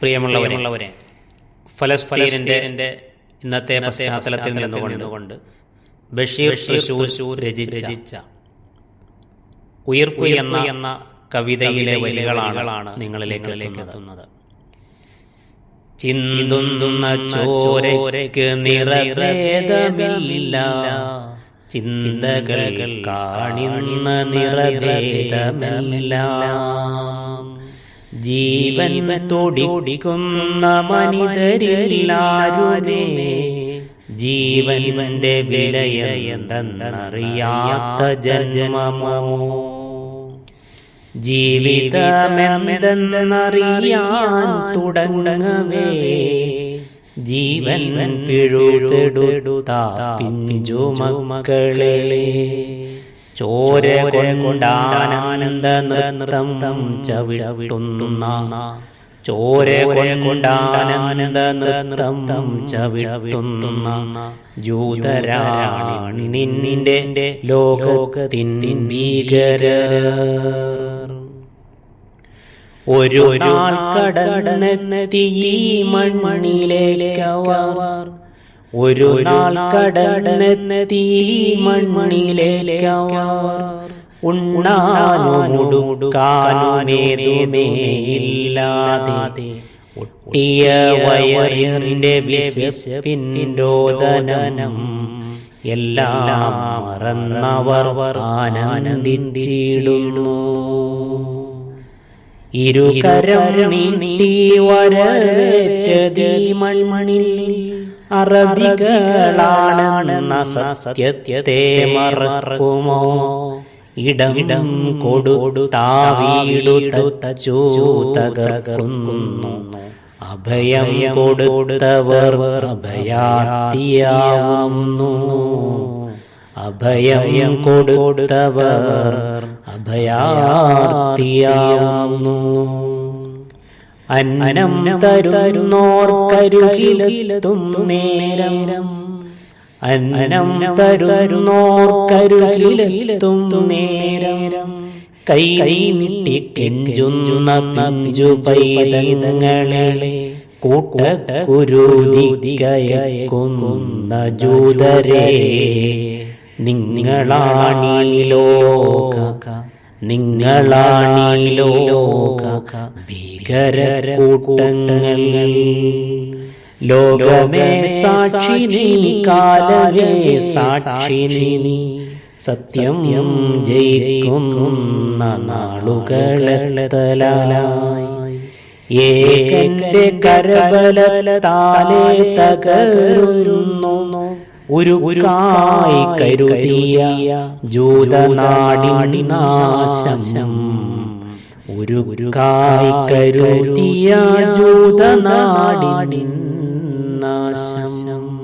പ്രിയമുള്ളവരെ ഫലസ്തീനിന്റെ ഇന്നത്തെ പശ്ചാത്തലത്തിൽ നിന്നുകൊണ്ട് ബഷീർ തൃശൂർ രചിച്ച ഉയർപ്പ് എന്ന എന്ന കവിതയിലെ വരികളാണ് നിങ്ങളിലേക്ക് എത്തുന്നത്. ചിന്തുന്ന ചോരയ്ക്ക് നിറവേദമില്ല ചിന്തകൾ കാണിന്ന നിറവേദമില്ല ജീവൻ തോടിക്കുന്ന മനിതരില്ലാരുമേ. ജീവന്റെ വിലയെന്തെന്നറിയാത്ത ജന്മമോ? ജീവിതമെന്തെന്നറിയാൻ തുടങ്ങവേ. ജീവൻ പിഴുതെടുത്താ പിഞ്ചു മക്കളെ. ചോര കൊണ്ടാനന്ദ നൃത്തം ചവിട്ടുന്ന ചോര കൊണ്ടാനന്ദ നൃത്തം ചവിട്ടുന്ന ജൂതരാണി നിന്നിന്റെ ലോകത്തിൻ ഭീകര ഒരു നാൾ കടന്നെത്തി ഈ മൺമണിയിലേക്കവർ ഒരു നാൾ കടന്നെത്തി ഈ മൺമണിയിലേക്കവർ ഉണ്ണാനുമുടുക്കാനുമേതുമേയില്ലാതെ ഒട്ടിയ വയറിന്റെ വിശപ്പിൻരോദനം എല്ലാം മറന്നവർ ആനന്ദിച്ചിടുന്നു. ഇരുകരം നീട്ടി വരവേറ്റതീ മൺമണിൽ അറബികളാണെന്ന സത്യത്തെ മറക്കുമോ? ഇടം ഇടം കൊടുത്താവീടുത്ത ചൂതകർക്കുന്നു അഭയം കൊടുത്തവർ അഭയാർത്തിയാവുന്നു അഭയം കൊടുത്തവർ അഭയാർത്തിയാവുന്നു അന്നം തരുന്നോർ കരുകിലെത്തും നേരം. അന്നം തരുന്നോർ കരുകിലെത്തും നേരം. കൈ നീട്ടി കെഞ്ചുന്ന നഞ്ചു പൈതങ്ങളെ കൂട്ട കുരുതികയക്കുന്ന ജൂതരെ നിങ്ങളാണീ ലോക. നിങ്ങളാണീ ലോക ഭീകര കൂട്ടങ്ങൾ ലോകമേ സാക്ഷിനി കാലമേ സാക്ഷിനി സത്യം ജയിക്കുന്ന നാളുകളലായി ഏകന്റെ കരബല താലേ തകരുന്നു. ഒരു കായി കരുതിയ ജൂതനാടി നാശം ഒരു ഒരു കായി കരുതിയ ജൂതനാടി നാശം.